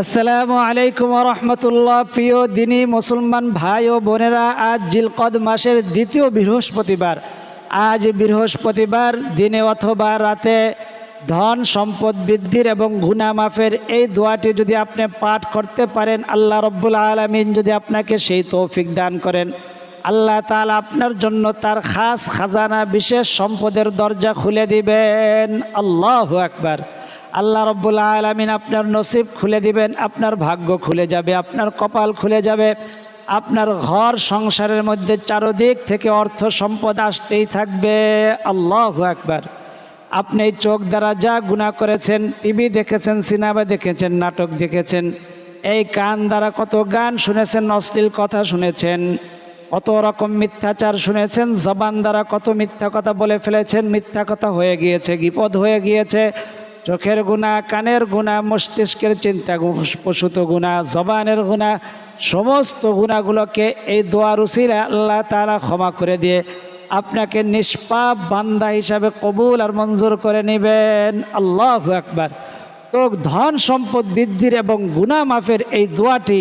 আসসালামু আলাইকুম রহমতুল্লাহ। প্রিয় দিনী মুসলমান ভাই ও বোনেরা, আজ জিলকদ মাসের দ্বিতীয় বৃহস্পতিবার। আজ বৃহস্পতিবার দিনে অথবা রাতে ধন সম্পদ বৃদ্ধির এবং গুনা মাফের এই দোয়াটি যদি আপনি পাঠ করতে পারেন, আল্লাহ রব্বুল আলমিন যদি আপনাকে সেই তৌফিক দান করেন। আল্লাহ তাল আপনার জন্য তার খাস খাজানা বিশেষ সম্পদের দরজা খুলে দিবেন। আল্লাহ আকবার। আল্লাহ রব্বুল আলমিন আপনার নসিব খুলে দিবেন, আপনার ভাগ্য খুলে যাবে, আপনার কপাল খুলে যাবে, আপনার ঘর সংসারের মধ্যে চারদিক থেকে অর্থ সম্পদ আসতেই থাকবে। আল্লাহ একবার আপনি চোখ দ্বারা যা গুণা করেছেন, টিভি দেখেছেন, সিনেমা দেখেছেন, নাটক দেখেছেন, এই কান দ্বারা কত গান শুনেছেন, অশ্লীল কথা শুনেছেন, কত রকম মিথ্যাচার শুনেছেন, জবান দ্বারা কত মিথ্যা কথা বলে ফেলেছেন, মিথ্যা কথা হয়ে গিয়েছে, বিপদ হয়ে গিয়েছে চোখের গুণা, কানের গুণা, মস্তিষ্কের চিন্তা প্রসূত গুণা, জবানের গুণা, সমস্ত গুণাগুলোকে এই দোয়ার উসিলে আল্লাহ তারা ক্ষমা করে দিয়ে আপনাকে নিষ্পাপ বান্দা হিসাবে কবুল আর মঞ্জুর করে নেবেন। আল্লাহ একবার তো ধন সম্পদ বৃদ্ধির এবং গুণা মাফের এই দোয়াটি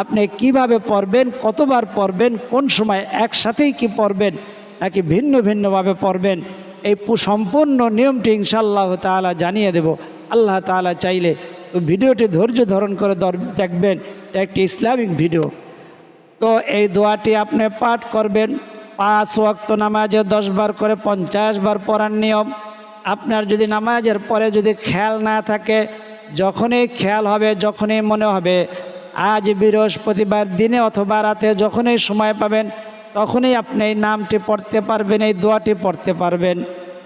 আপনি কীভাবে পড়বেন, কতবার পড়বেন, কোন সময় একসাথেই কি পড়বেন, নাকি ভিন্ন ভিন্নভাবে পড়বেন এই সম্পূর্ণ নিয়মটি ইনশাল্লাহ তাআলা জানিয়ে দেব। আল্লাহ তাআলা চাইলে তো ভিডিওটি ধৈর্য ধারণ করে দেখবেন একটি ইসলামিক ভিডিও। তো এই দোয়াটি আপনি পাঠ করবেন, পাঁচ ওয়াক্ত নামাজে দশ বার করে পঞ্চাশ বার পড়ার নিয়ম। আপনার যদি নামাজের পরে যদি খেয়াল না থাকে, যখনই খেয়াল হবে, যখনই মনে হবে, আজ বৃহস্পতিবার দিনে অথবা রাতে যখনই সময় পাবেন তখনই আপনি এই নামটি পড়তে পারবেন, এই দোয়াটি পড়তে পারবেন।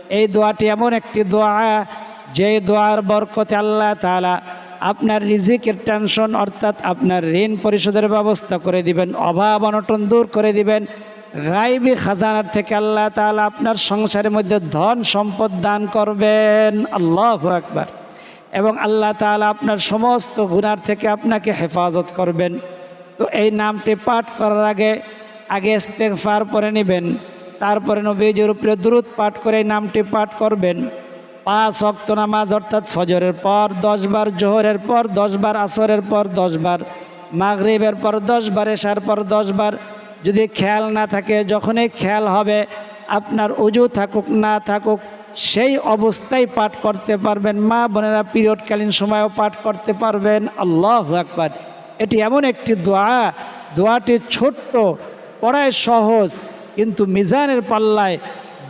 এই দোয়াটি এমন একটি দোয়া, যে দোয়ার বরকতে আল্লাহ তাআলা আপনার রিজিকের টেনশন অর্থাৎ আপনার ঋণ পরিশোধের ব্যবস্থা করে দিবেন, অভাব অনটন দূর করে দিবেন। গাইবি খাজানার থেকে আল্লাহ তাআলা আপনার সংসারের মধ্যে ধন সম্পদ দান করবেন। আল্লাহ আকবার। এবং আল্লাহ তাআলা আপনার সমস্ত গুনার থেকে আপনাকে হেফাজত করবেন। তো এই নামটি পাঠ করার আগে আগে ইস্তেগফার পরে নেবেন। তারপরে নবীজির উপরে দূরত পাঠ করে নামটি পাঠ করবেন। পাঁচ অক্ত নামাজ অর্থাৎ ফজরের পর দশ বার, জোহরের পর দশ বার, আসরের পর দশ বার, মাগরিবের পর দশ বার, এশার পর দশ বার। যদি খেয়াল না থাকে, যখনই খেয়াল হবে, আপনার উজু থাকুক, না থাকুক, সেই অবস্থায় পাঠ করতে পারবেন। মা বোনেরা পিরিয়ডকালীন সময়ও পাঠ করতে পারবেন। আল্লাহ আকবার। এটি এমন একটি দোয়া। দোয়াটি ছোট্ট পড়ায় সহজ, কিন্তু মিজানের পাল্লায়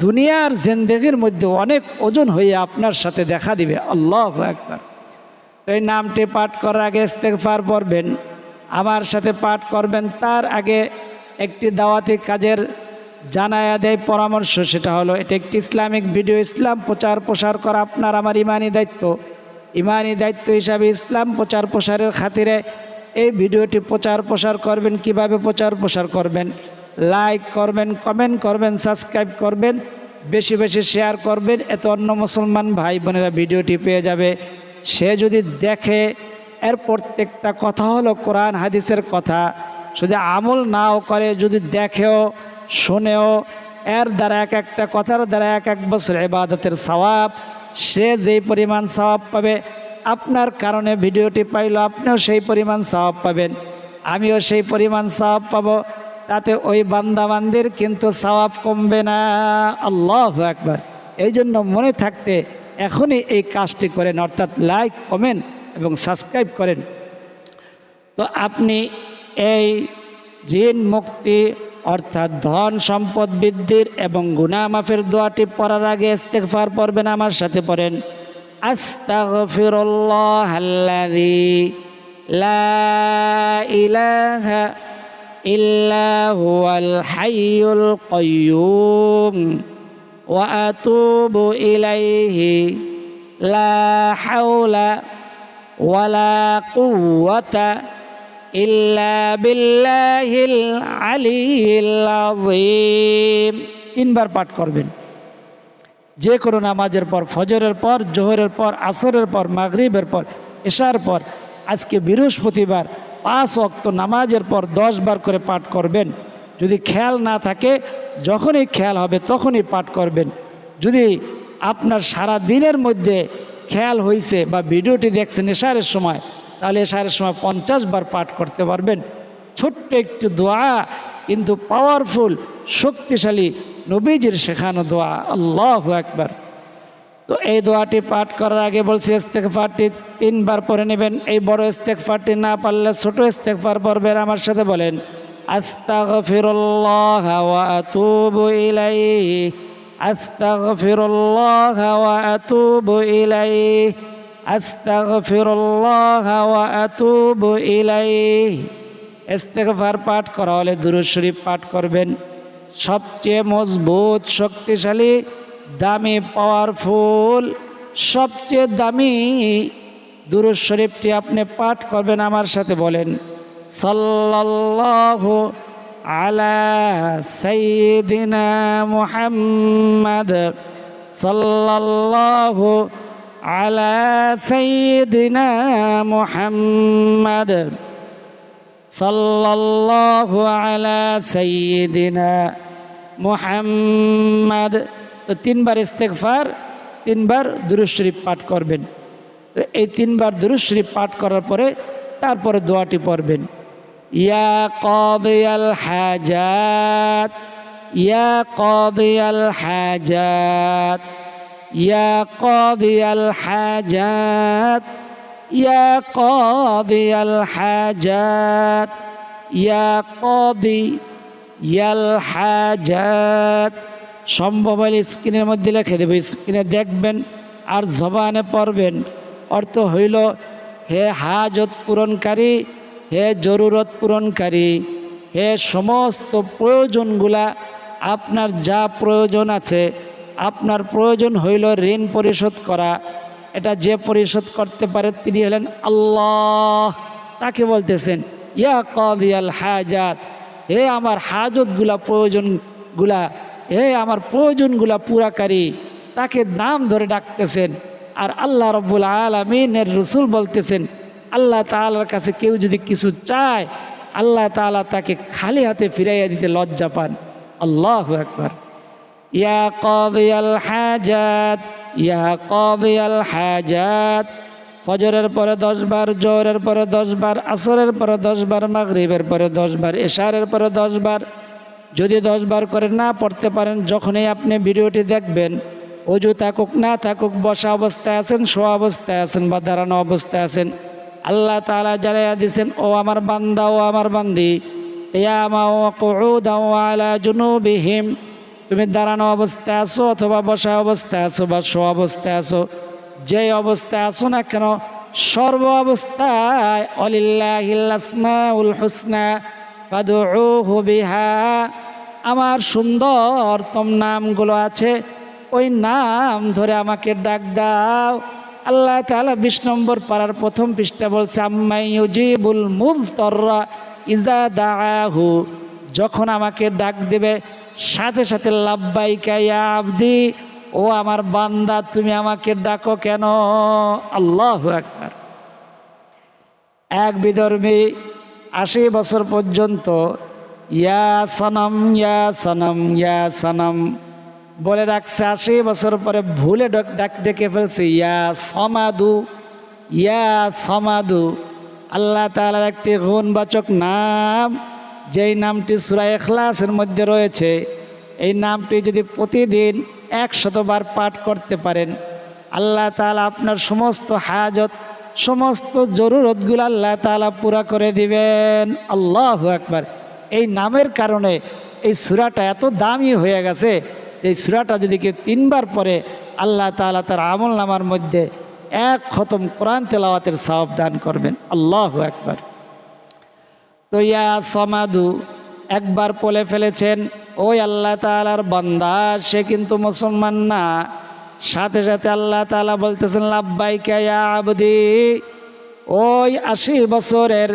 দুনিয়ার জেন্দেগির মধ্যে অনেক ওজন হয়ে আপনার সাথে দেখা দিবে। আল্লাহ একবার এই নামটি পাঠ করার আগে ইস্তেগফার পড়বেন। আমার সাথে পাঠ করবেন, তার আগে একটি দাওয়াতি কাজের জানায়া দেয় পরামর্শ, সেটা হলো, এটা একটি ইসলামিক ভিডিও, ইসলাম প্রচার প্রসার করা আপনার আমার ইমানি দায়িত্ব। ইমানি দায়িত্ব হিসাবে ইসলাম প্রচার প্রসারের খাতিরে এই ভিডিওটি প্রচার প্রসার করবেন, কীভাবে প্রচার প্রসার করবেন? লাইক করবেন কমেন্ট করবেন সাবস্ক্রাইব করবেন, বেশি বেশি শেয়ার করবেন, এত অন্য মুসলমান ভাই বোনেরা ভিডিওটি পেয়ে যাবে। সে যদি দেখে, এর প্রত্যেকটা কথা হলো কোরআন, হাদিসের কথা। শুধু আমল নাও করে, যদি দেখেও, শোনেও, এর দ্বারা এক একটা কথার দ্বারা এক এক বছর এবাদতের সওয়াব, সে যেই পরিমাণ সওয়াব পাবে আপনার কারণে ভিডিওটি পাইল, আপনিও সেই পরিমাণ সওয়াব পাবেন। আমিও সেই পরিমাণ সওয়াব পাবো। তাতে ওই বান্দাবান্দির কিন্তু সওয়াব কমবে না। আল্লাহ একবার এই জন্য মনে থাকতে এখনই এই কাজটি করেন, অর্থাৎ লাইক, কমেন্ট এবং সাবস্ক্রাইব করেন। তো আপনি এই ঋণ মুক্তি, অর্থাৎ ধন সম্পদ বৃদ্ধির এবং গুনাহ মাফের দোয়াটি পড়ার আগে ইস্তেগফার পড়বেন, আমার সাথে পড়েন। আস্তাগফিরুল্লাহ আল্লাযী লা ইলাহা ইল্লা হুয়াল হাইয়ুল কাইয়্যুম ওয়া আতুবু ইলাইহি লা হাওলা ওয়ালা কুওয়াতা ইল্লা বিল্লাহিল আলিয়্যিল আযীম তিনবার পাঠ করবেন যে কোনো নামাজের পর, ফজরের পর, জোহরের পর, আসরের পর, মাগরিবের পর, এশার পর, আজকে বৃহস্পতিবার পাঁচ অক্ত নামাজের পর দশ বার করে পাঠ করবেন। যদি খেয়াল না থাকে, যখনই খেয়াল হবে তখনই পাঠ করবেন। যদি আপনার সারা দিনের মধ্যে খেয়াল হয়েছে বা ভিডিওটি দেখছেন এশারের সময়, তাহলে এশারের সময় পঞ্চাশ বার পাঠ করতে পারবেন। ছোট্ট একটু দোয়া, কিন্তু পাওয়ারফুল শক্তিশালী নবীজির শেখানো দোয়া, আল্লাহ একবার তো এই দোয়াটি পাঠ করার আগে বলছি ইস্তেকফারটি তিনবার পরে নেবেন। এই বড় ইস্তেকফারটি না পারলে ছোট ইস্তেকফার পড়বেন আমার সাথে বলেন পাঠ করা হলে দুরূদ শরীফ পাঠ করবেন। সবচেয়ে মজবুত, শক্তিশালী, দামি পাওয়ারফুল সবচেয়ে দামি দুরূদ শরীফটি আপনি পাঠ করবেন আমার সাথে বলেন, সাল্লাল্লাহু আলা সাইয়্যিদিনা মুহাম্মাদ, সাল্লাল্লাহু আলা সাইয়্যিদিনা মুহাম্মাদ। সাল্লাল্লাহু আলা সাইয়্যিদিনা মুহাম্মাদ। তিনবার ইস্তেগফার, তিনবার দুরূদ শরীফ পাঠ করবেন। এই তিনবার দুরূদ শরীফ পাঠ করার পরে তারপরে দোয়াটি পড়বেন। ইয়া কাদিয়াল হাজাত, ইয়া কাদিয়াল হাজাত, ইয়া কাদিয়াল হাজাত। ইয়া কাদিয়াল হাজাত, ইয়া কাদি ইয়াল হাজাত। সম্ভব হলে স্ক্রিনের মধ্যে লিখে দেবে, স্ক্রিনে দেখবেন আর জবানে পড়বেন। অর্থ হইল, হে হাজত পূরণকারী, হে জরুরত পূরণকারী, হে সমস্ত প্রয়োজনগুলা, আপনার যা প্রয়োজন আছে, আপনার প্রয়োজন হইল ঋণ পরিশোধ করা। এটা যে পরিশোধ করতে পারে তিনি হলেন আল্লাহ। তাকে বলতেছেন, ইয়া কদিয়াল হাজাত হে আমার হাজতগুলা প্রয়োজনগুলা হে আমার প্রয়োজনগুলা পুরাকারী, তাকে নাম ধরে ডাকতেছেন। আর আল্লাহ রব্বুল আলমিনের রসুল বলতেছেন, আল্লাহ তালার কাছে কেউ যদি কিছু চায়, আল্লাহ তালা তাকে খালি হাতে ফিরাইয়া দিতে লজ্জা পান। আল্লাহ একবার ইয়া কদিয়াল হাজাত ইয়া কদিয়াল হাজাত। ফজরের পরে দশ বার জোরের পরে দশ বার আসরের পরে দশ বার মাগরিবের পরে দশ বার এশারের পরে দশ বার যদি দশ বার করে না পড়তে পারেন, যখনই আপনি ভিডিওটি দেখবেন, অজু থাকুক, না থাকুক, বসা অবস্থায় আছেন, শোয়া অবস্থায় আছেন বা দাঁড়ানো অবস্থায় আছেন, আল্লাহ তালা জানাইয়া দিছেন ও আমার বান্দা, ও আমার বান্দি আলা জুনুবিহিম। তুমি দাঁড়ানো অবস্থায় আছো অথবা বসা অবস্থায় আছো বা শো অবস্থায় আছো যে অবস্থায় আছো না কেন, সর্ব অবস্থায় অলিল্লাহিল্লাসমাউল আমার সুন্দর তোম নামগুলো আছে, ওই নাম ধরে আমাকে ডাক দাও। আল্লাহ তালা বিশ নম্বর পাড়ার প্রথম পৃষ্ঠা বলছে, আম্মাই ইউজিবুল মুল তর্রা ইজা দাহু যখন আমাকে ডাক দেবে সাথে সাথে লাভবাইকা ইয়া আবদি, ও আমার বান্দা, তুমি আমাকে ডাকো কেন? আল্লাহ একবার এক বিধর্মী আশি বছর পর্যন্ত, ইয়া সনম ইয়া সনম ইয়া সনম, বলে রাখছে আশি বছর পরে ভুলে ডাক, ডেকে ফেলছে, ইয়া সমাদু ইয়া সমাদু। আল্লাহ তালার একটি গুণবাচক নাম যেই নামটি সুরা এখলাসের মধ্যে রয়েছে, এই নামটি যদি প্রতিদিন একশতবার পাঠ করতে পারেন, আল্লাহ তালা আপনার সমস্ত হাজত সমস্ত জরুরতগুলো আল্লাহ তালা পুরা করে দিবেন। আল্লাহ একবার এই নামের কারণে এই সুরাটা এত দামি হয়ে গেছে এই সুরাটা যদি কেউ তিনবার পরে আল্লাহ তালা তার আমল নামার মধ্যে এক খতম কোরআন তেলাওয়াতের সওয়াব দান করবেন। আল্লাহ একবার তো ইয়া সমাধু একবার বলে ফেলেছেন, ওই আল্লাহ তালার বান্দা, সে কিন্তু মুসলমান না। সাথে সাথে আল্লাহ তালা বলতেছেন লাভবাইকা ইয়া আবদি, ওই আশি বছরের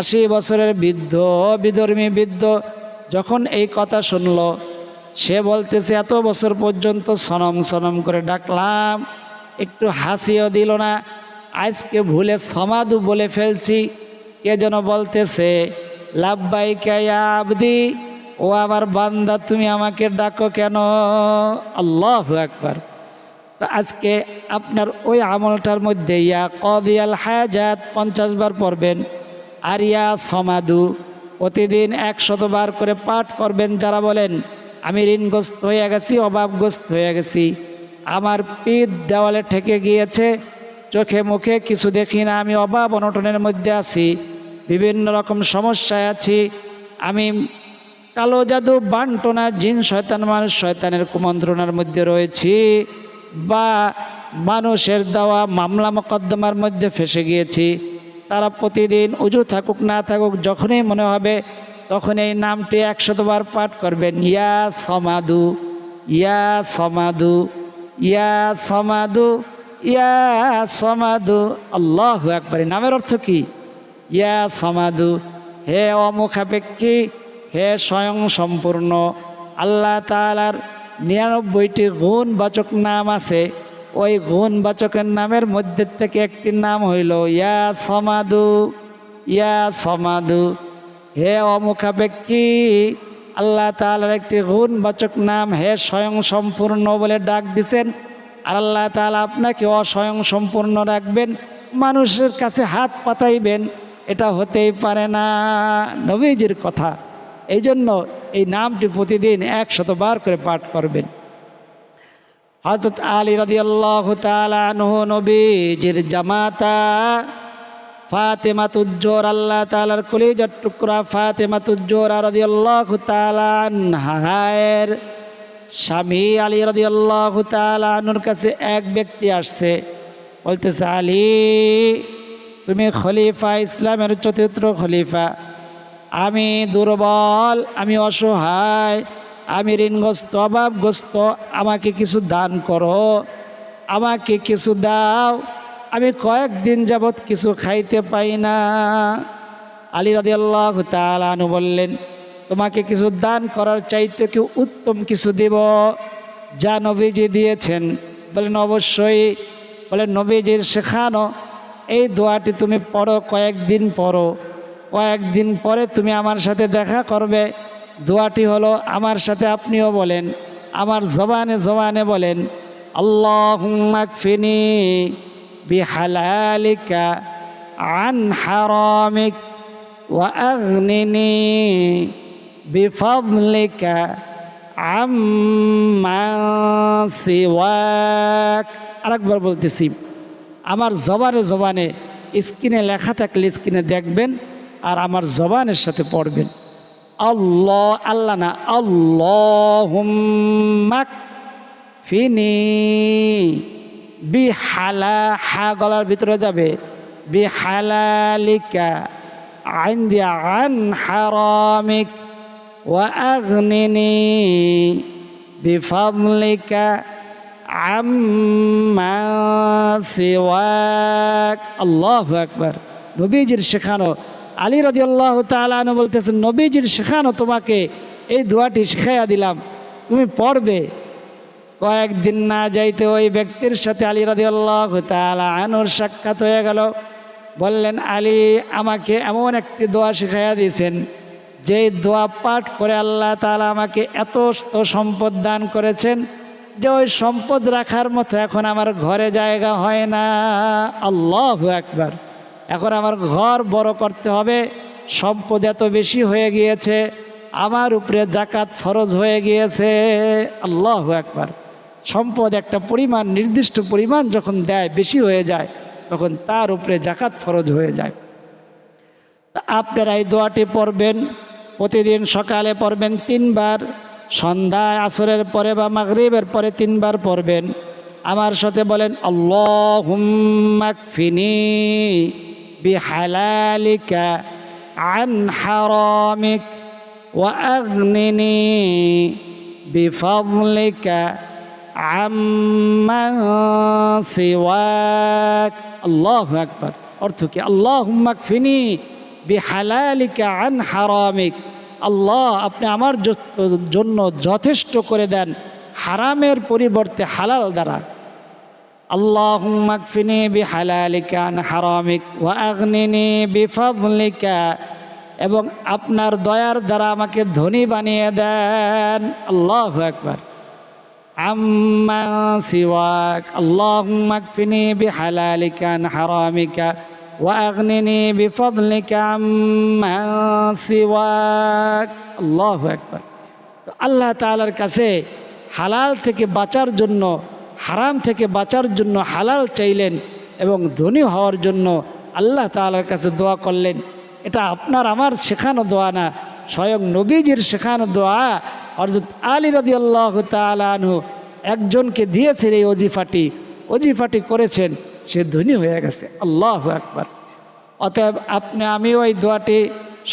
আশি বছরের বৃদ্ধ, বিধর্মী বৃদ্ধ যখন এই কথা শুনল, সে বলতেছে, এত বছর পর্যন্ত সনম সনম করে ডাকলাম, একটু হাসিও দিল না, আজকে ভুলে সমাধু বলে ফেলছি যেন বলতেছে লাভবাই কায়া আবদি, ও আমার বান্দা, তুমি আমাকে ডাকো কেন? আল্লাহ একবার তো আজকে আপনার ওই আমলটার মধ্যে, ইয়া কদিয়াল হায়াজাত পঞ্চাশ বার পড়বেন। আর ইয়া সমাদু, প্রতিদিন একশতবার করে পাঠ করবেন। যারা বলেন, আমি ঋণগ্রস্ত হয়ে গেছি, অভাবগ্রস্ত হয়ে গেছি, আমার পিঠ দেওয়ালে ঠেকে গিয়েছে, চোখে মুখে কিছু দেখি না, আমি অভাব অনটনের মধ্যে আছি। বিভিন্ন রকম সমস্যায় আছি। আমি কালো জাদু, বান্টনা, জিন, শয়তান, মানুষ, শয়তানের কুমন্ত্রণার মধ্যে রয়েছি বা মানুষের দেওয়া মামলা মোকদ্দমার মধ্যে ফেসে গিয়েছি। তারা প্রতিদিন উজু থাকুক, না থাকুক, যখনই মনে হবে তখন এই নামটি একশতবার পাঠ করবেন। ইয়া সমাদু ইয়া সমাদু ইয়া সমাদু ইয়া সমাদু। আল্লাহ একবারে নামের অর্থ কি? ইয়া সমাদু, হে অমুখাপেক্ষী, হে স্বয়ং সম্পূর্ণ আল্লাহ তালার নিরানব্বইটি গুণবাচক নাম আছে। ওই গুণবাচকের নামের মধ্যে থেকে একটি নাম হইল ইয়া সমাদু ইয়া সমাদু। হে অমুখাপেক্ষী, আল্লাহ তালার একটি গুণবাচক নাম হে স্বয়ং সম্পূর্ণ বলে ডাক দিছেন। আর আল্লাহ তালা আপনাকে অস্বয়ং সম্পূর্ণ রাখবেন, মানুষের কাছে হাত পাতাইবেন। এটা হতেই পারে না। নবীজির কথা। এই জন্য এই নামটি প্রতিদিন একশতবার করে পাঠ করবেন। হজরত আলী রদিয়াল্লাহ তালানহ নবীজির জামাতা ফাতেমাতুজ্জোর আল্লাহ তালার কলিজার টুকরা ফাতেমাতুজ্জোর রদিয়াল্লাহ তালানহায়ের স্বামী আলী রদিয়াল্লাহ তালানুর কাছে এক ব্যক্তি আসছে। বলতেছে, আলী তুমি খলিফা, ইসলামের চতুর্থ খলিফা। আমি দুর্বল, আমি অসহায়, আমি ঋণগ্রস্ত, অভাবগ্রস্ত, আমাকে কিছু দান করো, আমাকে কিছু দাও। আমি কয়েকদিন যাবৎ কিছু খাইতে পাই না। আলী রাদি আল্লাহ তালানু বললেন, তোমাকে কিছু দান করার চাইতে কেউ উত্তম কিছু দিব? যা নবীজি দিয়েছেন। বলেন, অবশ্যই। বলেন, নবীজির শেখানো এই দোয়াটি তুমি পড়ো কয়েকদিন পড়ো কয়েকদিন পরে তুমি আমার সাথে দেখা করবে দোয়াটি হলো আমার সাথে আপনিও বলেন আমার জবানে জবানে বলেন আল্লাহ ফিনি বিহালালিকা আন হারামিক وأغنني بفضلك عما سواك আরেকবার বলতেছি আমার জবানে জবানে স্ক্রিনে লেখা থাকলে স্ক্রিনে দেখবেন আর আমার জবানের সাথে পড়বেন। আল্লাহ আল্লাহ না আল্লাহ ফিনি বি হালা হা গলার ভিতরে যাবে। বিহালালিকা আইন দিয়া আন হারিক আম্মা সিওয়াক। আল্লাহ একবার নবীজির শেখানো। আলী রদি আল্লাহ তালু বলতেছেন, নবীজির শেখানো তোমাকে এই দোয়াটি শিখাইয়া দিলাম। তুমি পড়বে। কয়েকদিন না যাইতে ওই ব্যক্তির সাথে আলী রদি আল্লাহ আনুর সাক্ষাৎ হয়ে গেল। বললেন, আলী, আমাকে এমন একটি দোয়া শেখাইয়া দিয়েছেন, যেই দোয়া পাঠ করে আল্লাহ তালা আমাকে এত সম্পদ দান করেছেন যে ওই সম্পদ রাখার মতো এখন আমার ঘরে জায়গা হয় না। আল্লাহ একবার এখন আমার ঘর বড় করতে হবে। সম্পদ এত বেশি হয়ে গিয়েছে। আমার উপরে জাকাত ফরজ হয়ে গিয়েছে। আল্লাহ একবার সম্পদ একটা পরিমাণ, নির্দিষ্ট পরিমাণ যখন দেয়, বেশি হয়ে যায়, তখন তার উপরে জাকাত ফরজ হয়ে যায়। আপনারা এই দোয়াটি পড়বেন। প্রতিদিন সকালে পড়বেন তিনবার। সন্ধ্যায় আসরের পরে বা মাগরিবের পরে তিনবার পড়বেন আমার সাথে বলেন আল্লাহ ফিনি বিহালালিকা আন হারামিক وأغنني بفضلك عمن سواك الله أكبر অর্থ কি আল্লাহ ফিনি বিহালালিকা আন হারামিক আল্লাহ আপনি আমার জন্য যথেষ্ট করে দেন হারামের পরিবর্তে হালাল দ্বারা। আল্লাহমাকফিনি বি হালালিকান হারামিক ওয়া আগ্নিনি বিফাদলিকা। এবং আপনার দয়ার দ্বারা আমাকে ধনী বানিয়ে দেন। আল্লাহ একবার আম্মা সিওয়াক। আল্লাহমাকফিনি বি হালালিকান হারামিকা। حرامك وأغنني بفضلك عمن سواك الله أكبر তো আল্লাহ তাআলার কাছে হালাল থেকে বাঁচার জন্য হারাম থেকে বাঁচার জন্য হালাল চাইলেন এবং ধনী হওয়ার জন্য আল্লাহ তাআলার কাছে দোয়া করলেন এটা আপনার আমার শেখানো দোয়া না স্বয়ং নবীজির শেখানো দোয়া অর্থাৎ আলী রদি আল্লাহ তালু একজনকে দিয়েছেন এই অজিফাটি অজিফাটি করেছেন সে ধনী হয়ে গেছে। আল্লাহ একবার অতএব আপনি, আমি ওই দোয়াটি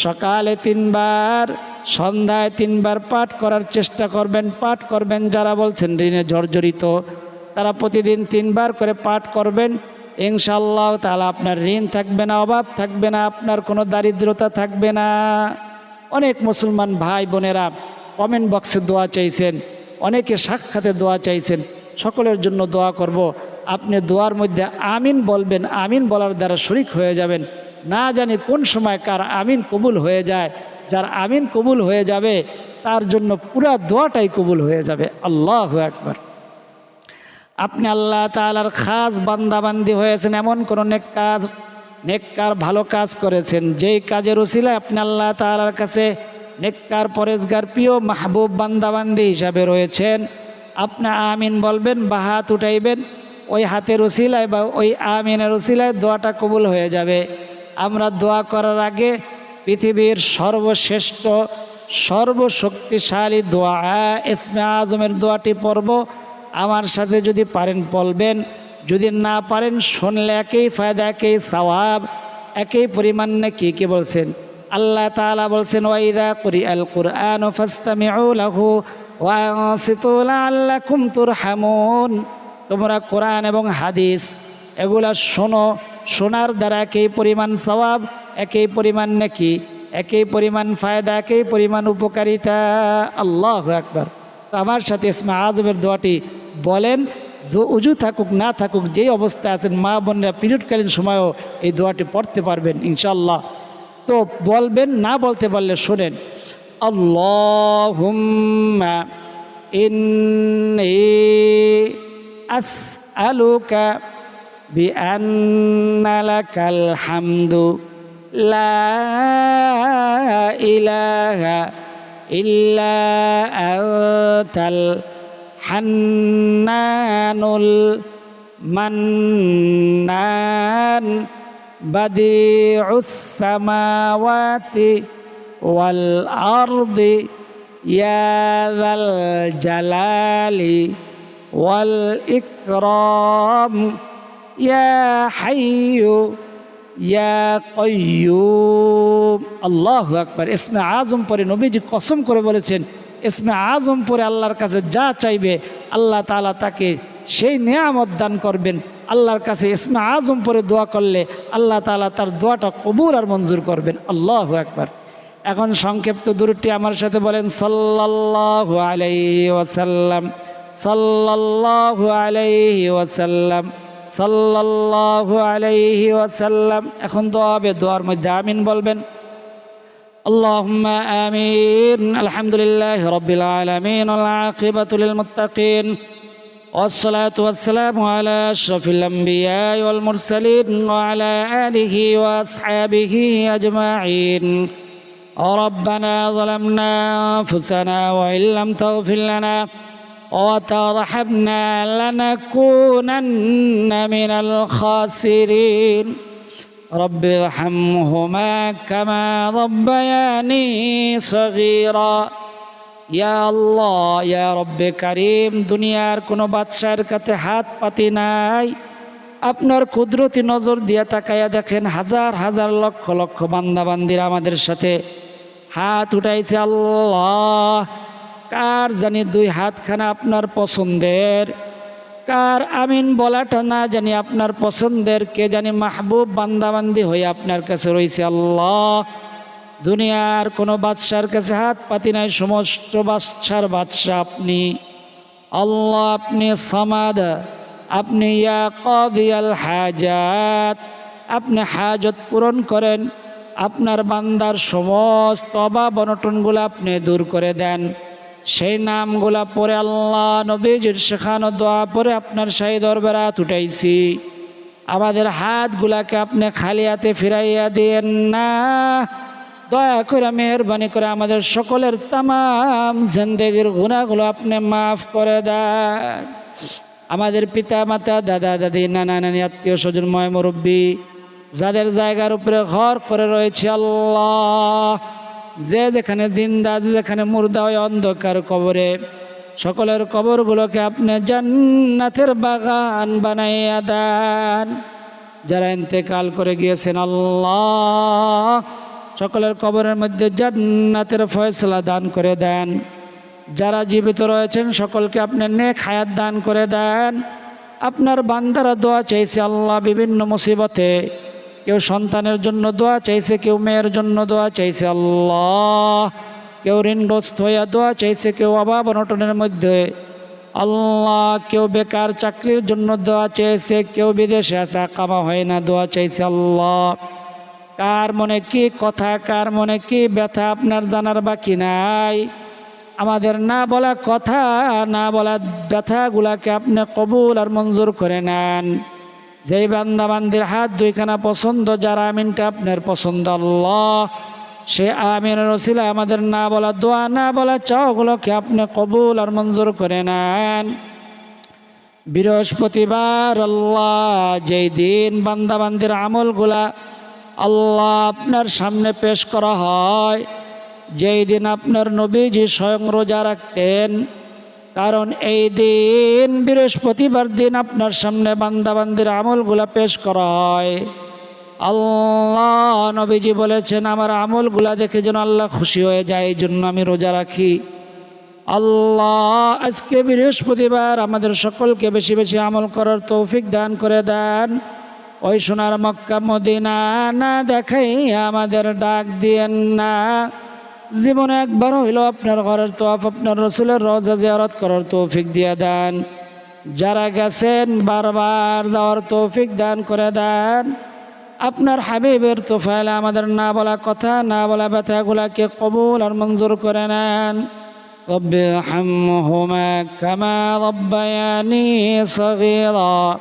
সকালে তিনবার, সন্ধ্যায় তিনবার পাঠ করার চেষ্টা করবেন। পাঠ করবেন যারা বলছেন ঋণে জর্জরিত, তারা প্রতিদিন তিনবার করে পাঠ করবেন। ইনশাল্লাহ তাহলে আপনার ঋণ থাকবে না, অভাব থাকবে না, আপনার কোনো দারিদ্রতা থাকবে না। অনেক মুসলমান ভাই বোনেরা কমেন্ট বক্সে দোয়া চাইছেন, অনেকে সাক্ষাতে দোয়া চাইছেন, সকলের জন্য দোয়া করব। আপনি দোয়ার মধ্যে আমিন বলবেন, আমিন বলার দ্বারা শরিক হয়ে যাবেন। না জানি কোন সময় কার আমিন কবুল হয়ে যায়। যার আমিন কবুল হয়ে যাবে, তার জন্য পুরা দোয়াটাই কবুল হয়ে যাবে। আল্লাহ একবার আপনি আল্লাহ তালার খাস বান্দাবান্দি হয়েছেন, এমন কোনো নেক কাজ, নেককার ভালো কাজ করেছেন। যেই কাজের উসিলায় আপনি আল্লাহ তালার কাছে নেককার, পরেজগার, প্রিয়, মাহবুব বান্দাবান্দি হিসাবে রয়েছেন। আপনি আমিন বলবেন বা হাত উঠাইবেন। ওই হাতের উসিলায় বা ওই আমিনের উসিলায় দোয়াটা কবুল হয়ে যাবে। আমরা দোয়া করার আগে পৃথিবীর সর্বশ্রেষ্ঠ, সর্বশক্তিশালী দোয়া, ইসমে আজমের দোয়াটি পড়ব। আমার সাথে যদি পারেন বলবেন, যদি না পারেন শুনলে একই ফায়দা, একই সওয়াব, একই পরিমাণ নাকি কি বলছেন? আল্লাহ তাআলা বলছেন ওয়াইদা করি আল কুরআন ফাস্তামিউ লাহু আল্লাহ কুমতুর তুরহামুন। তোমরা কোরআন এবং হাদিস এগুলা শোনো, শোনার দ্বারা একই পরিমাণ সওয়াব, একই পরিমাণ নাকি, একই পরিমাণ ফায়দা, একই পরিমাণ উপকারিতা। আল্লাহ একবার তো আমার সাথে ইসমা আজমের দোয়াটি বলেন, যে উজু থাকুক, না থাকুক, যেই অবস্থায় আছেন, মা বোনরা পিরিয়ডকালীন সময়ও এই দোয়াটি পড়তে পারবেন ইনশাল্লাহ তো বলবেন, না বলতে পারলে শোনেন, আল্লাহুম্মা ইন্নী আসআলুকা বিআন্না লাকাল হামদু লা ইলাহা ইল্লা আনতাল হান্নানুল মান্নান বাদিউস সামাওয়াতি ওয়াল আরদি ইয়া যাল জালালি ইকরাম, ইয়া হাইয়ু, ইয়া কয়্যুম আল্লাহু আকবার। ইসমে আজম পরে নবীজি কসম করে বলেছেন, ইসমে আজম পরে আল্লাহর কাছে যা চাইবে, আল্লাহ তাআলা তাকে সেই নিয়ামত দান করবেন। আল্লাহর কাছে ইসমে আজম পরে দোয়া করলে আল্লাহ তাআলা তার দোয়াটা কবুল আর মঞ্জুর করবেন। আল্লাহু আকবার। এখন সংক্ষিপ্ত দূরটি আমার সাথে বলেন, সাল্লাল্লাহু আলাইহি ওয়াসাল্লাম। সাল্লাল্লাহু আলাইহি ওয়াসাল্লাম সাল্লাল্লাহু আলাইহি ওয়াসাল্লাম এখন দোয়া হবে দোয়ার মধ্যে আমিন বলবেন اللهم آمين الحمد لله رب العالمين والعاقبة للمتقين والصلاة والسلام على أشرف الأنبياء والمرسلين وعلى آله وأصحابه أجمعين ربنا ظلمنا أنفسنا وإن لم تغفر لنا وترحمنا لنكونن من الخاسرين رب ارحمهما كما ربياني صغيرا ইয়া আল্লাহ ইয়া রব্বে কারিম দুনিয়ার কোনো বাদশাহের কাছে হাত পাতি নাই আপনার কুদরতি নজর দিয়া তাকাইয়া দেখেন হাজার হাজার লক্ষ লক্ষ বান্দাবান্দিরা আমাদের সাথে হাত উঠাইছে আল্লাহ কার জানি দুই হাতখানা আপনার পছন্দের? কার আমিন বলাটা না জানি আপনার পছন্দের? কে জানি মাহবুব বান্দাবান্দি হয়ে আপনার কাছে রয়েছে আল্লাহ। দুনিয়ার কোনো বাদশার কাছে হাত পাতি নাই, সমস্ত বাদশার বাদশাহ আপনি। আল্লাহ আপনি সমাদ, আপনি ইয়া কদিয়াল হাজাত। আপনি হাজত পূরণ করেন, আপনার বান্দার সমস্ত অভাব অনটনগুলো আপনি দূর করে দেন। সেই নামগুলা পরে আল্লাহ নবীজির শেখানো দোয়া পরে আপনার শাহী দরবারাত উঠাইছি। আমাদের হাতগুলাকে আপনি খালি হাতে ফিরাইয়া দিয়েন না। দয়া করে, মেহরবানি করে আমাদের সকলের তামাম জিন্দেগির গুণাগুলো আপনি মাফ করে দেন। আমাদের পিতা মাতা দাদা, দাদি, নানা, নানি, আত্মীয় স্বজন, ময় মুরব্বী, যাদের জায়গার উপরে ঘর করে রয়েছে আল্লাহ যে যেখানে জিন্দা, যে যেখানে মুর্দা হয় অন্ধকার কবরে। সকলের কবরগুলোকে আপনি জান্নাতের বাগান বানাইয়া দেন। যারা ইন্তেকাল করে গিয়েছেন, আল্লাহ সকলের কবরের মধ্যে জান্নাতের ফয়সলা দান করে দেন। যারা জীবিত রয়েছেন, সকলকে আপনি নেক হায়াত দান করে দেন। আপনার বান্দারা দোয়া চাইছে, আল্লাহ বিভিন্ন মুসিবতে কেউ সন্তানের জন্য দোয়া চাইছে, কেউ মেয়ের জন্য দোয়া চাইছে, আল্লাহ। কেউ ঋণগ্রস্ত হইয়া দোয়া চাইছে, কেউ অভাব অনটনের মধ্যে। আল্লাহ, কেউ বেকার চাকরির জন্য দোয়া চেয়েছে কেউ বিদেশে আসা কামা হয় না, দোয়া চাইছে আল্লাহ। কার মনে কি কথা, কার মনে কি ব্যথা, আপনার জানার বাকি নাই। আমাদের না বলা কথা, না বলা ব্যথাগুলাকে আপনি কবুল আর মঞ্জুর করে নেন। যেই বান্দা বান্দির হাত দুইখানা পছন্দ, যার আমিনটা আপনার পছন্দ, আল্লাহ। সে আমিনের রসিলা আমাদের না বলা দোয়া, না বলা চাওগুলোকে আপনি কবুল আর মঞ্জুর করে নেন। বৃহস্পতিবার আল্লাহ, যেই দিন বান্দা বান্দির আমলগুলা আল্লাহ আপনার সামনে পেশ করা হয়, যেই দিন আপনার নবীজি স্বয়ং রোজা রাখতেন কারণ এই দিন বৃহস্পতিবার দিন আপনার সামনে বান্দাবান্দির আমলগুলা পেশ করা হয়। আল্লাহ নবীজি বলেছেন, আমার আমলগুলা দেখে যেন আল্লাহ খুশি হয়ে যায় এই জন্য আমি রোজা রাখি। আল্লাহ আজকে বৃহস্পতিবার আমাদের সকলকে বেশি বেশি আমল করার তৌফিক দান করে দেন। ওই সোনার মক্কা মদিনা না দেখাই আমাদের ডাক দিয়েন না। জীবনে একবার হইল আপনার ঘরের তোয়াফ আপনার রসুলের রজা জিয়ারত করার তৌফিক দিয়ে দেন যারা গেছেন বারবার যাওয়ার তৌফিক দান করে দেন আপনার হাবিবের তোফাইলে আমাদের না বলা কথা না বলা ব্যথাগুলাকে কবুল আর মঞ্জুর করে নেন رب ارحمهما كما ربياني صغيرا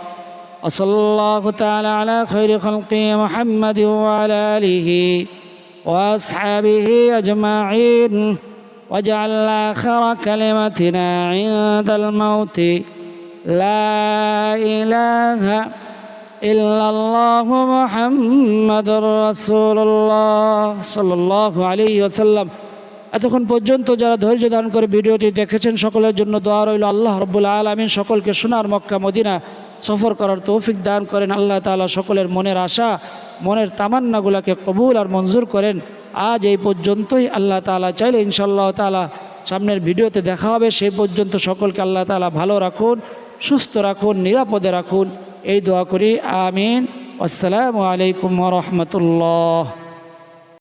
وصلى الله تعالى على خير خلقه محمد وعلى آله وأصحابه أجمعين واجعل آخر كلمتنا عند الموت لا إله إلا الله محمد رسول الله صلى الله عليه وسلم এতক্ষণ পর্যন্ত যারা ধৈর্য ধারণ করে ভিডিওটি দেখেছেন সকলের জন্য দোয়া রইল আল্লাহ রব্বুল আলমিন সকলকে সোনার মক্কা মদিনা সফর করার তৌফিক দান করেন আল্লাহ তাআলা সকলের মনের আশা মনের তামান্নাগুলোকে কবুল আর মঞ্জুর করেন। আজ এই পর্যন্তই। আল্লাহ তালা চাইলে ইনশাল্লাহ তালা সামনের ভিডিওতে দেখা হবে। সেই পর্যন্ত সকলকে আল্লাহ তালা ভালো রাখুন, সুস্থ রাখুন, নিরাপদে রাখুন। এই দোয়া করি। আমিন। আসসালামু আলাইকুম রহমতুল্লাহ।